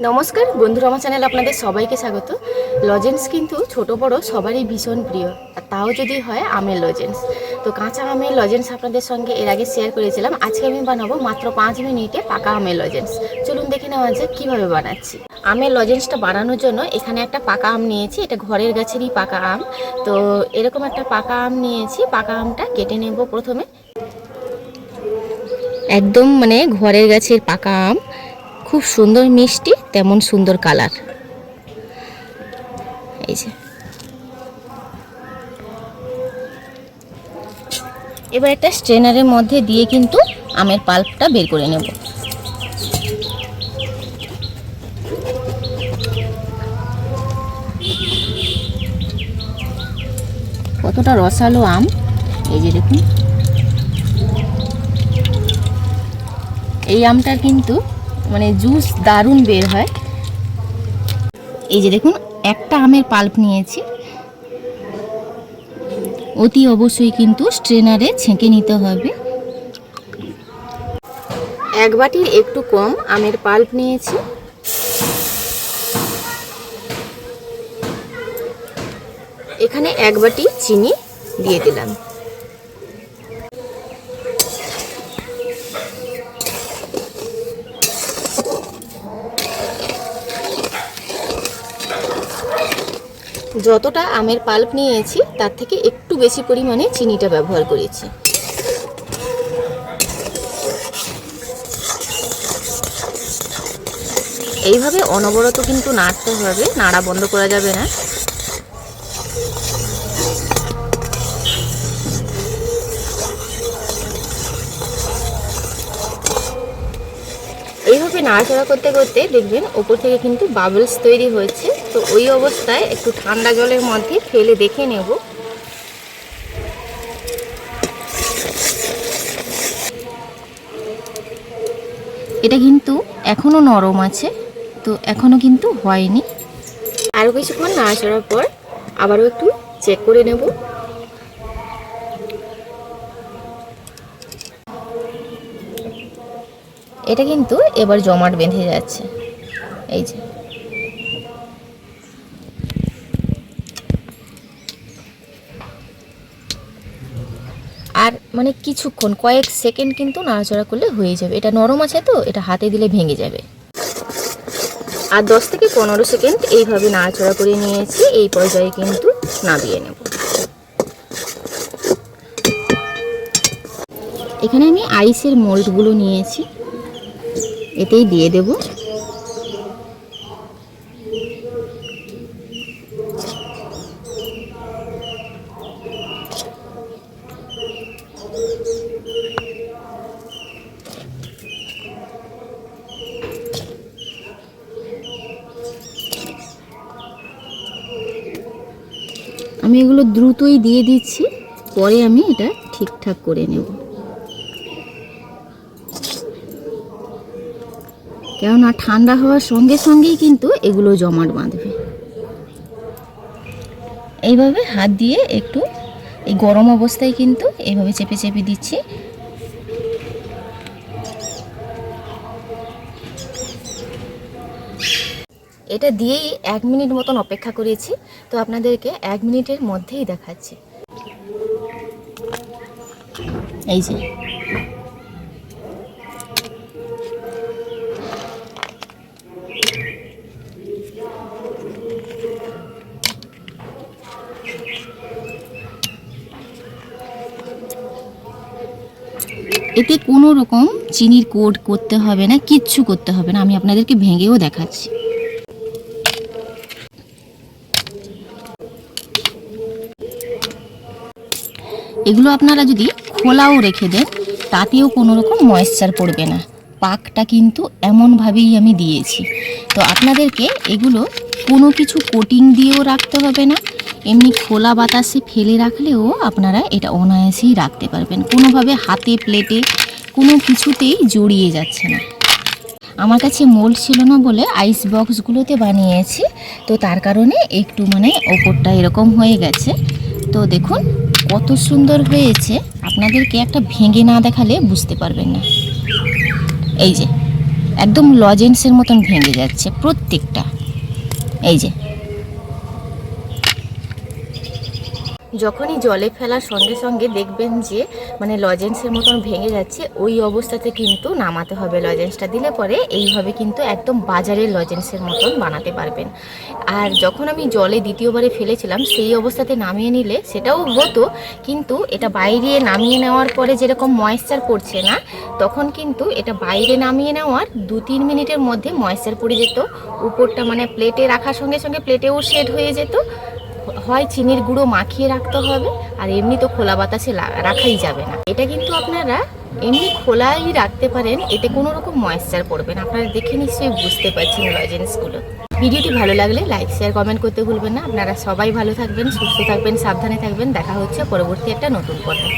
নমস্কার, বন্ধুরা, আমার চ্যানেলে আপনাদের সবাইকে স্বাগত। লজেন্স কিন্তু ছোট, বড়, সবারই ভীষণ প্রিয়। আর তাও যদি হয়, আমের লজেন্স তো কাঁচা আমের লজেন্স আপনাদের সঙ্গে এর আগে শেয়ার করেছিলাম। আজকে আমি বানাবো মাত্র পাঁচ মিনিটে পাকা আমের লজেন্স চলুন দেখে নেওয়া যাক, কীভাবে বানাচ্ছি। আমের লজেন্সটা বানানোর জন্য এখানে একটা পাকা আম নিয়েছি। এটা ঘরের গাছেরই পাকা আম। তো এরকম একটা পাকা আম নিয়েছি। পাকা আমটা কেটে নেব প্রথমে। একদম মানে ঘরের গাছের পাকা আম। খুব সুন্দর মিষ্টি, তেমন সুন্দর কালার। এই যে। এবার একটা স্ট্রেনারের মধ্যে দিয়ে কিন্তু আমের পাল্পটা বের করে নেব। কতটা রসালো আম। এই যে দেখুন। এই আমটার কিন্তু মানে জুস দারুণ বের হয়। এই যে দেখুন, একটা আমের পাল্প নিয়েছি। অতি অবশ্যই কিন্তু স্ট্রেনারে ছেঁকে নিতে হবে। এক বাটির একটু কম আমের পাল্প নিয়েছি। এখানে এক বাটি চিনি দিয়ে দিলাম। যতটা আমের পাল্প নিয়েছি, তার থেকে একটু বেশি পরিমাণে চিনিটা ব্যবহার করেছি। এইভাবে অনবরত কিন্তু নাড়তে হবে, নাড়া বন্ধ করা যাবে না। নাড়াচাড়া করতে করতে দেখবেন ওপর থেকে কিন্তু বাবলস তৈরি হয়েছে। তো ওই অবস্থায় একটু ঠান্ডা জলের মধ্যে ফেলে দেখে নেব। এটা কিন্তু এখনও নরম আছে, তো এখনও কিন্তু হয়নি। আরও কিছুক্ষণ নাড়াচাড়ার পর আবারও একটু চেক করে নেব। এটা কিন্তু এবার জমাট বেঁধে যাচ্ছে। এই যে। আর মানে কিছুক্ষণ, কয়েক সেকেন্ড কিন্তু নাড়াচড়া করলে হয়ে যাবে। এটা নরম আছে তো, এটা হাতে দিলে ভেঙে যাবে। আর দশ থেকে পনেরো সেকেন্ড এইভাবে নাড়াচড়া করে নিয়েছি, এই পর্যায়ে কিন্তু নামিয়ে নেব। এখানে আমি আইসের মোল্ডগুলো নিয়েছি। এতেই দিয়ে দেব। আমি এগুলো দ্রুতই দিয়ে দিচ্ছি পরে আমি এটা ঠিকঠাক করে নেব। কেননা ঠান্ডা হওয়ার সঙ্গে সঙ্গেই কিন্তু এগুলো জমাট বাঁধবে। এইভাবে হাত দিয়ে একটু এই গরম অবস্থায় কিন্তু এইভাবে চেপে চেপে দিচ্ছি। এটা দিয়েই এক মিনিট মতন অপেক্ষা করেছি, তো আপনাদেরকে এক মিনিটের মধ্যেই দেখাচ্ছি। এই যে। এতে কোনো রকম চিনির কোড করতে হবে না, কিচ্ছু করতে হবে না। আমি আপনাদেরকে ভেঙেও দেখাচ্ছি। এগুলো আপনারা যদি খোলাও রেখে দেন, তাতেও কোনো রকম ময়েশ্চার পড়বে না। পাকটা কিন্তু এমনভাবেই আমি দিয়েছি। তো আপনাদেরকে এগুলো কোনো কিছু কোটিং দিয়েও রাখতে হবে না এমনি খোলা বাতাসে ফেলে রাখলেও আপনারা এটা অনায়াসেই রাখতে পারবেন। কোনোভাবে হাতে, প্লেটে কোনো কিছুতেই জড়িয়ে যাচ্ছে না। আমার কাছে মোল্ড ছিল না বলে আইস বক্সগুলোতে বানিয়েছি, তো তার কারণে একটু মানে ওপরটা এরকম হয়ে গেছে। তো দেখুন, কত সুন্দর হয়েছে। আপনাদেরকে একটা ভেঙে না দেখালে বুঝতে পারবেন না। এই যে, একদম লজেন্সের মতন ভেঙে যাচ্ছে প্রত্যেকটা। এই যে যখনই জলে ফেলার সঙ্গে সঙ্গে দেখবেন যে মানে লজেন্সের মতন ভেঙে যাচ্ছে, ওই অবস্থাতে কিন্তু নামাতে হবে লজেন্সটা। দিলে পরে এইভাবে কিন্তু একদম বাজারের লজেন্সের মতন বানাতে পারবেন। আর যখন আমি জলে দ্বিতীয়বারে ফেলেছিলাম, সেই অবস্থাতে নামিয়ে নিলে সেটাও হতো, কিন্তু এটা বাইরে নামিয়ে নেওয়ার পরে যেরকম ময়েশ্চার পড়ছে না, তখন কিন্তু এটা বাইরে নামিয়ে নেওয়ার দু তিন মিনিটের মধ্যে ময়েশ্চার পড়ে যেত। উপরটা মানে প্লেটে রাখার সঙ্গে সঙ্গে প্লেটেও শেড হয়ে যেত। হয় চিনির গুঁড়ো মাখিয়ে রাখতে হবে, আর এমনি তো খোলা বাতাসে রাখাই যাবে না। এটা কিন্তু আপনারা এমনি খোলাই রাখতে পারেন, এতে কোনো রকম ময়েশ্চার পড়বে না। আপনারা দেখে নিশ্চয়ই বুঝতে পারছেন লজেন্সগুলো ভিডিওটি ভালো লাগলে লাইক শেয়ার কমেন্ট করতে ভুলবেন না। আপনারা সবাই ভালো থাকবেন, সুস্থ থাকবেন, সাবধানে থাকবেন। দেখা হচ্ছে পরবর্তী একটা নতুন পর্বে।